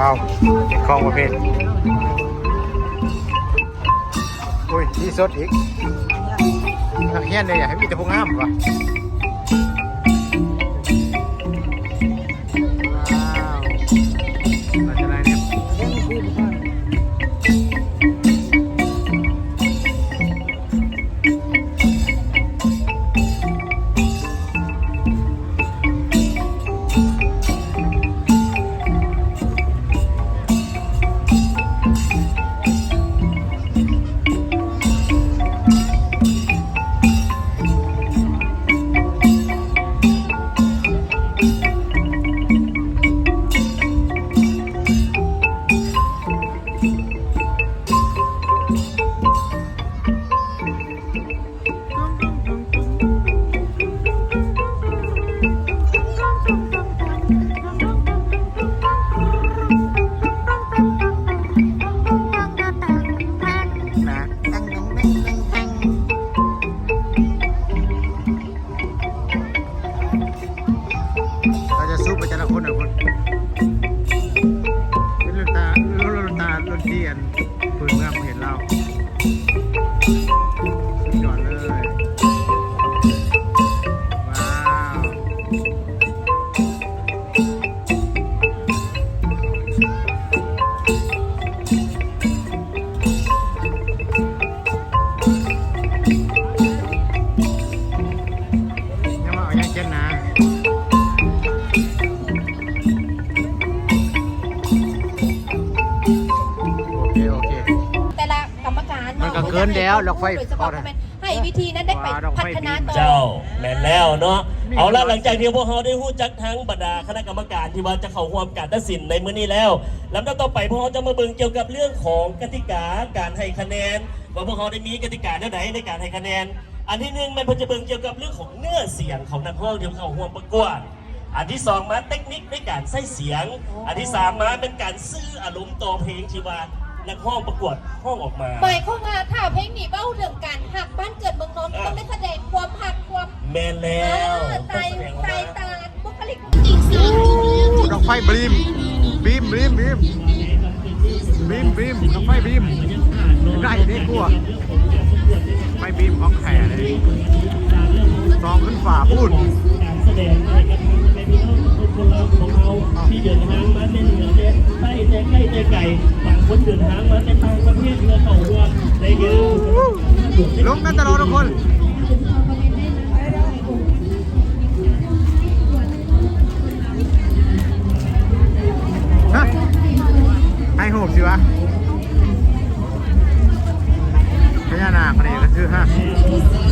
เราวเป็นของประเภทอุ้ยที่สดอีกนักเฮียนเลยอยากให้มีแต่พวกงามวะ คนนะคนเป็น การมันก็เกินแล้วดอกไฟโดยเฉพาะให้วิธีนั้นได้ไปว่าดอกไฟพัฒนาต่อ เจ้าแม่นแล้วเนาะเอาละหลังจากที่พวกเขาได้หู้จักทั้งบรรดาคณะกรรมการที่ว่าจะเข้าร่วมการตัดสินในมื้อนี้แล้วลำดับต่อไปพวกเขาจะมาเบิ่งเกี่ยวกับเรื่องของกติกาการให้คะแนน ว่าพวกเขาได้มีกติกาแนวไหนในการให้คะแนน อันที่หนึ่งมันเพิ่นจะเบิ่งเกี่ยวกับเรื่องของเนื้อเสียงของนักร้องที่เข้าร่วมประกวดอันที่สองมาเทคนิคในการใส่เสียง อันที่สามมาเป็นการซื้ออารมณ์ต่อเพลงที่ว่า นักร้องประกวดห้องออกมา หมายความว่าถ้าเพลงนี้เบ้าเรื่องการหักบ้านเกิดเมืองนอนต้องได้แสดงความหักความแมนแล้วตายต้องแสดงออกตายมาตาบุคลิกจริงสิดอกไฟบลีมบีมบีมบีมบีมบีมดอกไฟบีมได้ได้กลัวไฟบีมของแข่เลยซองขึ้นฝ่าพูดการแสดงในกันในพี่น้องคนเราของเราที่เดินทาง ใจใกล้ใจไก่บางคนเดินทางมาเป็นต่างประเทศเรือเขาวัวในเยอะลงกันตลอดทุกคนฮะให้หูบสิวะพญานาคนี่ก็คือฮะพระนา